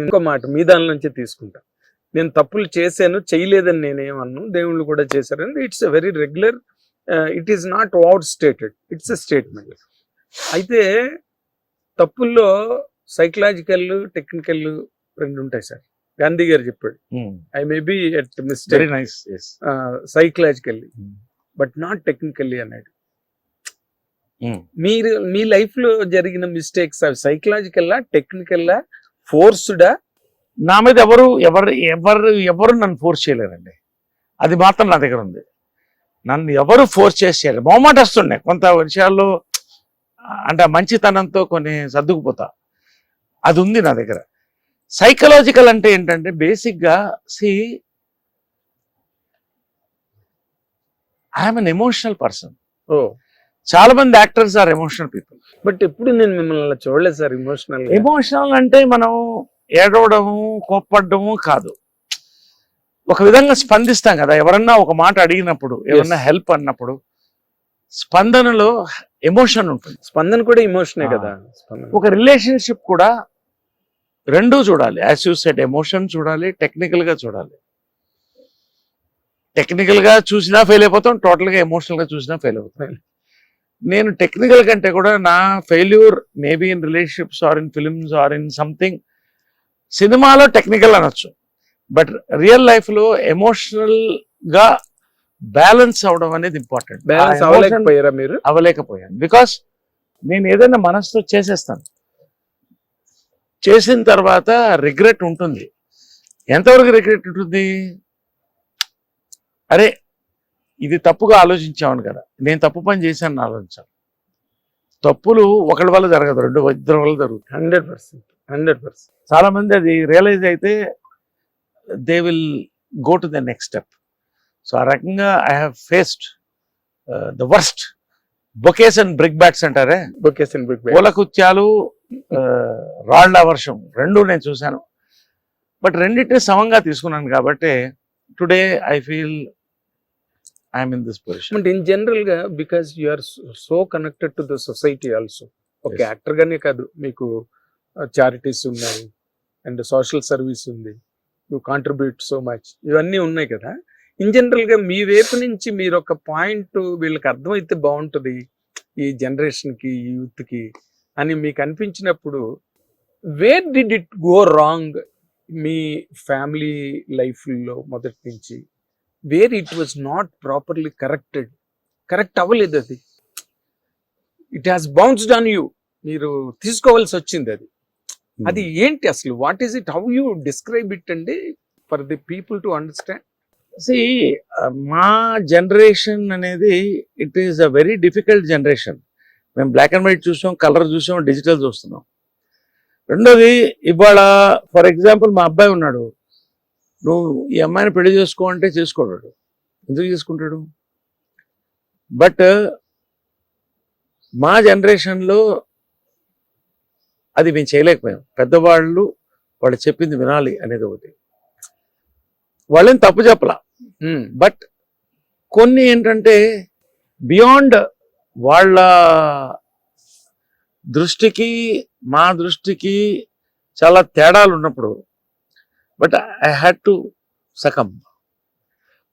ఇంకో మాట మీ దాని నుంచే తీసుకుంటా. నేను తప్పులు చేశాను చేయలేదని నేనేమన్ను దేవుళ్ళు కూడా చేశారని it's a very regular it is not out stated it's a statement అయితే తప్పుల్లో సైకలాజికల్ టెక్నికల్ రెండు ఉంటాయి సార్. గాంధీ గారు చెప్పాడు. I may be at mistake nice psychologically Hmm. But not technically అన్నాడు. మీరు మీ లైఫ్లో జరిగిన మిస్టేక్స్ అవి సైకలాజికల్లా టెక్నికల్లా ఫోర్స్డా నా మీద ఎవరు ఎవరు ఎవరు ఎవరు నన్ను ఫోర్స్ చేయలేరండి. అది మాత్రం నా దగ్గర ఉంది. నన్ను ఎవరు ఫోర్స్ చేసి చేయలేరు మొహమాట వస్తుండే. కొంత విషయాల్లో అంటే మంచితనంతో కొన్ని సర్దుకుపోతా. అది ఉంది నా దగ్గర. సైకలాజికల్ అంటే ఏంటంటే బేసిక్గా see I'm an emotional person ఓ. చాలా మంది actors are emotional people but ఎప్పుడు నేను మిమ్మల్ని అలా చూడలేదు సార్ ఇమోషనల్ ఎమోషనల్ అంటే మనం ఏడవడము కోప్పడము కాదు. ఒక విధంగా స్పందిస్తాం కదా ఎవరన్నా ఒక మాట అడిగినప్పుడు ఎవరన్నా హెల్ప్ అన్నప్పుడు స్పందనలో ఎమోషన్ ఉంటుంది. స్పందన కూడా ఇమోషనే ఆ. కదా? ఒక రిలేషన్షిప్ కూడా రెండూ చూడాలి. యాజ్ యూ సెట్ ఎమోషన్ చూడాలి టెక్నికల్గా చూడాలి. టెక్నికల్గా చూసినా ఫెయిల్ అయిపోతాం టోటల్గా ఎమోషనల్గా చూసినా ఫెయిల్ అవుతాం. నేను టెక్నికల్ కంటే కూడా నా failure maybe in relationships or in films or in something సినిమాలో టెక్నికల్ అనొచ్చు. బట్ రియల్ లైఫ్లో ఎమోషనల్గా బ్యాలెన్స్ అవడం అనేది ఇంపార్టెంట్ బ్యాలెన్స్ అవ్వలేకపోయారా మీరు? అవ్వలేకపోయాను బికాస్ నేను ఏదైనా మనసుతో చేసేస్తాను. చేసిన తర్వాత రిగ్రెట్ ఉంటుంది. ఎంతవరకు రిగ్రెట్ ఉంటుంది? అరే ఇది తప్పుగా ఆలోచించామని కదా. నేను తప్పు పని చేశాను ఆలోచించాను తప్పులు ఒకరి వల్ల జరగదు రెండు ఇద్దరి వల్ల జరుగుతుంది హండ్రెడ్ పర్సెంట్ హండ్రెడ్ పర్సెంట్. చాలా మంది అది రియలైజ్ అయితే they will go to the next step. So ఆ రకంగా I have faced the worst bouquets and brickbats అంటారే? బొకేస్ అండ్ బిగ్ పూలకుత్యాలు రాళ్ళ వర్షం రెండు నేను చూశాను. బట్ రెండింటిని సమంగా తీసుకున్నాను కాబట్టి today I feel I'm in this position in జనరల్గా because you are so connected to the society also ఒక. యాక్టర్ గానే కాదు మీకు చారిటీస్ ఉన్నాయి అండ్ సోషల్ సర్వీస్ ఉంది యూ కాంట్రిబ్యూట్ సో మచ్ ఇవన్నీ ఉన్నాయి కదా. ఇన్ జనరల్గా మీ వైపు నుంచి మీరు ఒక పాయింట్ వీళ్ళకి అర్థమైతే బాగుంటుంది ఈ జనరేషన్కి ఈ యూత్కి అని మీకు అనిపించినప్పుడు where did it go wrong me family లైఫ్లో మొదటి నుంచి? Where it was not properly corrected correct అవ్వలేదు అది. It has bounced on you మీరు తీసుకోవాల్సి వచ్చింది అది. అది ఏంటి అసలు? What is it how you describe it అండి for the people to understand see మా జనరేషన్ అనేది it is a very difficult generation మేము బ్లాక్ అండ్ వైట్ చూసాం కలర్ చూసాం డిజిటల్ చూస్తున్నాం. రెండోది ఇవాళ ఫర్ ఎగ్జాంపుల్ మా అబ్బాయి ఉన్నాడు. నువ్వు ఈ అమ్మాయిని పెళ్ళి చేసుకో అంటే చేసుకోడు ఎందుకు చేసుకుంటాడు? బట్ మా జనరేషన్లో అది మేము చేయలేకపోయాం. పెద్దవాళ్ళు వాళ్ళు చెప్పింది వినాలి అనేది ఒకటి. వాళ్ళని తప్పు చెప్పలా. బట్ కొన్ని ఏంటంటే బియాండ్ వాళ్ళ దృష్టికి మా దృష్టికి చాలా తేడాలు ఉన్నప్పుడు but I had to succumb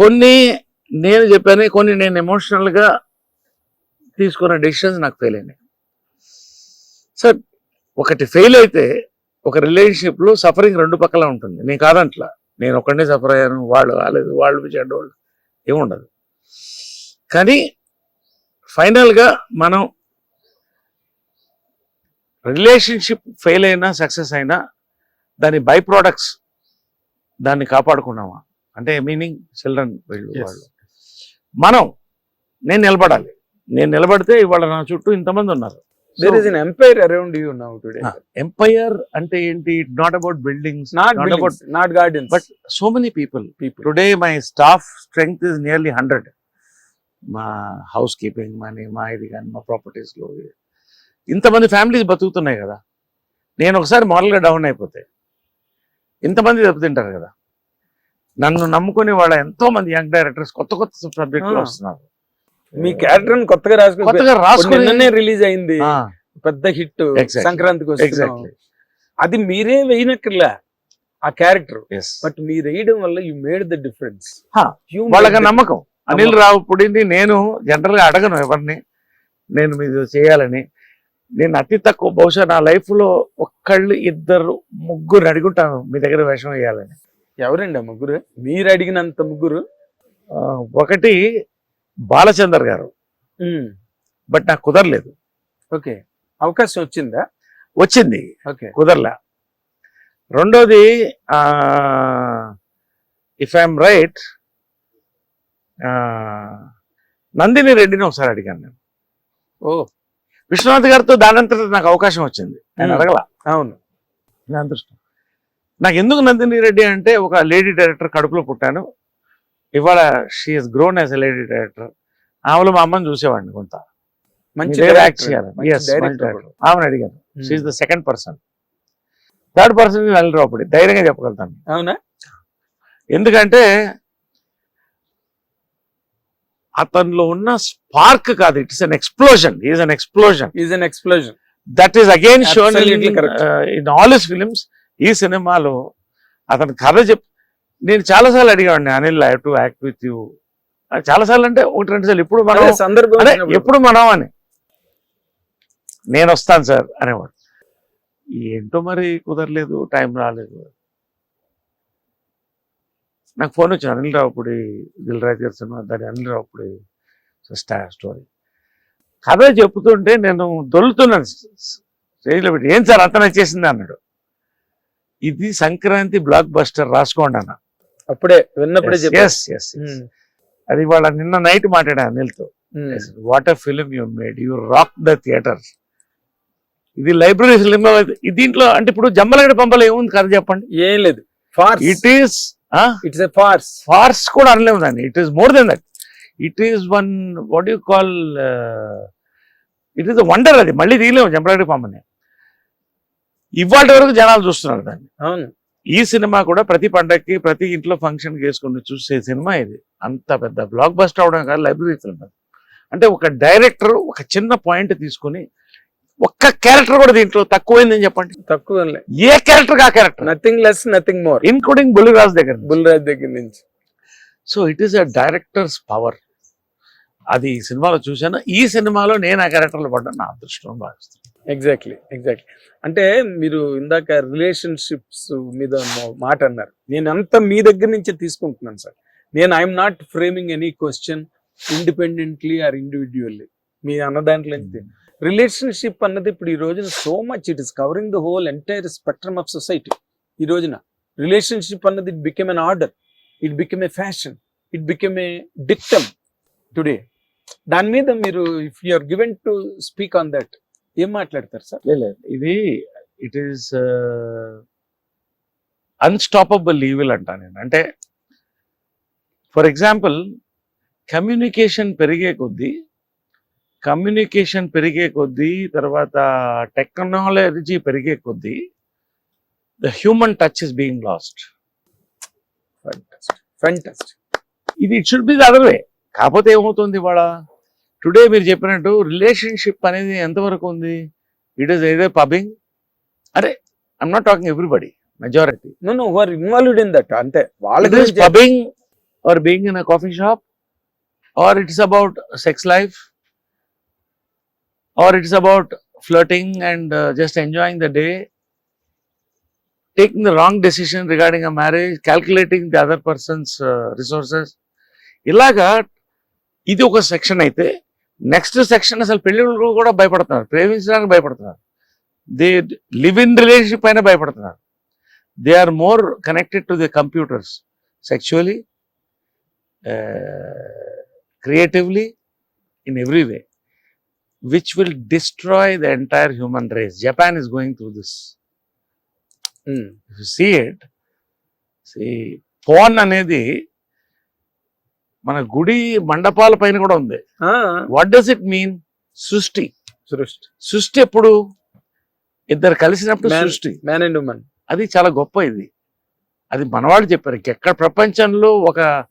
కొన్ని నేను చెప్పాను కొన్ని నేను ఎమోషనల్గా తీసుకున్న డెసిషన్స్ నాకు ఫెయిల్ అయినాయి. సార్ ఒకటి ఫెయిల్ అయితే ఒక రిలేషన్షిప్లో సఫరింగ్ రెండు పక్కల ఉంటుంది. నేను కాదంట్లా నేను ఒక్కడే సఫర్ అయ్యాను వాళ్ళు కాలేదు వాళ్ళు చెడ్డవాళ్ళు ఏముండదు కానీ ఫైనల్గా మనం రిలేషన్షిప్ ఫెయిల్ అయినా సక్సెస్ అయినా దాని బై ప్రోడక్ట్స్ దాన్ని కాపాడుకున్నామా? అంటే మీనింగ్ చిల్డ్రన్ వీళ్ళు వాళ్ళు. మనం నేను నిలబడాలి. నేను నిలబడితే ఇవాళ నా చుట్టూ ఇంతమంది ఉన్నారు. There is an empire around you now today empire అంటే ఏంటి? Not about buildings not about not gardens but so many people people today my staff strength is nearly hundred మా హౌస్ కీపింగ్ మనీ మా ఇది కానీ మా ప్రాపర్టీస్లో ఇంతమంది families బతుకుతున్నాయి కదా. నేను ఒకసారి మామూలుగా డౌన్ అయిపోతే. ఇంతమంది దెబ్బతింటారు కదా. నన్ను నమ్ముకునే వాళ్ళ ఎంతో మంది యంగ్ డైరెక్టర్స్ కొత్త కొత్త సబ్జెక్టులు. వస్తున్నారు. మీ క్యారెక్టర్ కొత్తగా రాసుకుని కొత్తగా రాసుకుని రిలీజ్ అయింది. పెద్ద హిట్. సంక్రాంతికి. అది మీరే వేయనక్కర్లా ఆ క్యారెక్టర్. బట్ మీరు వేయడం వల్ల యు మేడ్ ద డిఫరెన్స్. వాళ్ళకి నమ్మకం. అనిల్ రావుపుడిని నేను జనరల్గా అడగను ఎవరిని. నేను మీరు చేయాలని. నేను అతి తక్కువ బహుశా నా లైఫ్లో ఒక్కళ్ళు ఇద్దరు ముగ్గురు అడుగుంటాను మీ దగ్గర వేషం వేయాలని. ఎవరండి ముగ్గురు? మీరు అడిగినంత ముగ్గురు? ఒకటి బాలచందర్ గారు. బట్ నాకు కుదరలేదు. ఓకే. అవకాశం వచ్చిందా? వచ్చింది. ఓకే. కుదరలే. రెండోది ఇఫ్ ఐఎమ్ రైట్ నందిని రెడ్డిని ఒకసారి అడిగాను నేను. ఓ. విశ్వనాథ్ గారితో దానంతట నాకు అవకాశం వచ్చింది. నేను. అడగల? అవును. నా అదృష్టం. నాకు ఎందుకు నందిని రెడ్డి అంటే ఒక లేడీ డైరెక్టర్ కడుపులో పుట్టాను. ఇవాళ she's grown as a lady director ఆమెలో మా అమ్మని చూసేవాడిని కొంత. మంచి. ఆమెను అడిగాను. She's the second person third person వెళ్ళరావుపడి ధైర్యంగా చెప్పగలుగుతాను. అవునా? ఎందుకంటే అతనిలో ఉన్న స్పార్క్ కాదు. It's an explosion is an explosion is an explosion that is again shown. In all his films ఈ సినిమాలో అతని కథ చెప్ నేను చాలాసార్లు అడిగాడిని Anil I to act with you చాలాసార్లు అంటే ఒకటి రెండు సార్లు ఇప్పుడు మనం సందర్భం. ఎప్పుడు మనం అని. నేను వస్తాను సార్ అనేవాడు. ఏంటో మరి కుదరలేదు టైం రాలేదు. నాకు ఫోన్ వచ్చింది అనిల్ రావుపుడి దిల్ రాజు గారి సినిమా దాని అనిల్ రావుపుడి స్టోరీ. కథ చెప్తుంటే నేను దొల్లుతున్నాను స్టేజ్లో పెట్టి. ఏం సార్ అంత నచ్చేసింది అన్నాడు. ఇది సంక్రాంతి బ్లాక్ బస్టర్ రాసుకోండి అన్న. అప్పుడే విన్నప్పుడే ఎస్ ఎస్ అది వాళ్ళ నిన్న నైట్ మాట్లాడా అనిల్తో. What a film you made you rock the theatre ఇది లైబ్రరీ ఫిలిం దీంట్లో అంటే ఇప్పుడు జమ్మలగడ పంపలు ఏముంది కథ చెప్పండి? ఏం లేదు. It is it's a farce farce కూడా అనలేము దాన్ని. It is more than that it is one what you call it is wonder అది. మళ్ళీ తీయలేము జమ్మలగడ పంపని. ఇవాటి వరకు జనాలు చూస్తున్నారు దాన్ని. అవును. ఈ సినిమా కూడా ప్రతి పండగకి ప్రతి ఇంట్లో ఫంక్షన్ చేసుకుని చూసే సినిమా ఇది. అంత పెద్ద బ్లాక్ బస్టర్ అవడం కాదు లైబ్రరీ ఫిల్మ్. అంటే ఒక డైరెక్టర్ ఒక చిన్న పాయింట్ తీసుకుని ఒక్క క్యారెక్టర్ కూడా దీంట్లో తక్కువైందని చెప్పండి. తక్కువ ఏ క్యారెక్టర్ ఆ character? Nothing less nothing more including Bulliraj దగ్గర బుల్రాజ్ దగ్గర నుంచి. So it is a director's power అది ఈ సినిమాలో చూశాను? ఈ సినిమాలో నేను ఆ క్యారెక్టర్లో పడ్డా నా అదృష్టం భావిస్తాను ఎగ్జాక్ట్లీ ఎగ్జాక్ట్లీ అంటే మీరు ఇందాక రిలేషన్షిప్స్ మీద మాట అన్నారు. నేను అంతా మీ దగ్గర నుంచే తీసుకుంటున్నాను సార్. నేను I'm not framing any question independently or individually మీ అన్న దాంట్లో రిలేషన్షిప్ అన్నది ఇప్పుడు ఈ రోజున so much it is covering the whole entire spectrum of society ఈ రోజున రిలేషన్షిప్ అన్నది it became an order it became a fashion it became a dictum today దాని మీద మీరు if you are given to speak on that ఏం మాట్లాడతారు sir? లేదు ఇది ఇట్ ఈస్ అన్స్టాపబుల్ ఈవిల్ అంటా నేను. అంటే ఫర్ ఎగ్జాంపుల్ కమ్యూనికేషన్ పెరిగే కొద్దీ కమ్యూనికేషన్ పెరిగే కొద్దీ తర్వాత టెక్నాలజీ పెరిగే కొద్దీ the human touch is being lost. Fantastic ఇది it should be the other way. కాకపోతే ఏమవుతుంది ఇవాళ? టుడే మీరు చెప్పినట్టు రిలేషన్షిప్ అనేది ఎంతవరకు ఉంది? ఇట్ ఈస్ ఏదో పబ్బింగ్. అరే I'm not talking everybody majority no no who are involved in that అంతే. వాళ్ళ pubbing or being in a coffee shop or it's about sex life or it's about flirting and just enjoying the day, taking the wrong decision regarding a marriage, calculating the other person's uh, resources. ఇలాగా ఇది ఒక section అయితే next section అసలు పెళ్ళిళ్ళు కూడా భయపడుతున్నారు ప్రేమించడానికి భయపడుతున్నారు. దే లివ్ ఇన్ రిలేషన్షిప్ అయినా భయపడుతున్నారు. They are more connected to the computers sexually creatively in every way which will destroy the entire human race Japan is going through this Hmm. if you see it see phone అనేది మన గుడి మండపాల పైన కూడా ఉంది. What does it mean సృష్టి. సృష్టి. సృష్టి ఎప్పుడు? ఇద్దరు కలిసినప్పుడు Man- సృష్టి. మ్యాన్ అండ్ ఉమెన్ అది చాలా గొప్ప ఇది. అది మనవాళ్ళు చెప్పారు ఎక్కడ ప్రపంచంలో ఒక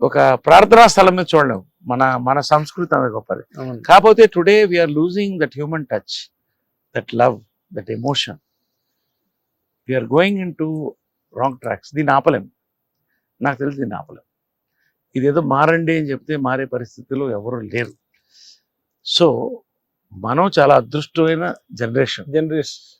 ఒక ప్రార్థనా స్థలం మీద చూడలేము మన మన సంస్కృతి అనేది గొప్పది. కాకపోతే today we are losing that human touch that love that emotion we are going into wrong tracks దీన్ని ఆపలేం. నాకు తెలిసి దీన్ని ఆపలేం. ఇదేదో మారండి అని చెప్తే మారే పరిస్థితిలో ఎవరు లేరు. సో మనం చాలా అదృష్టమైన generation generation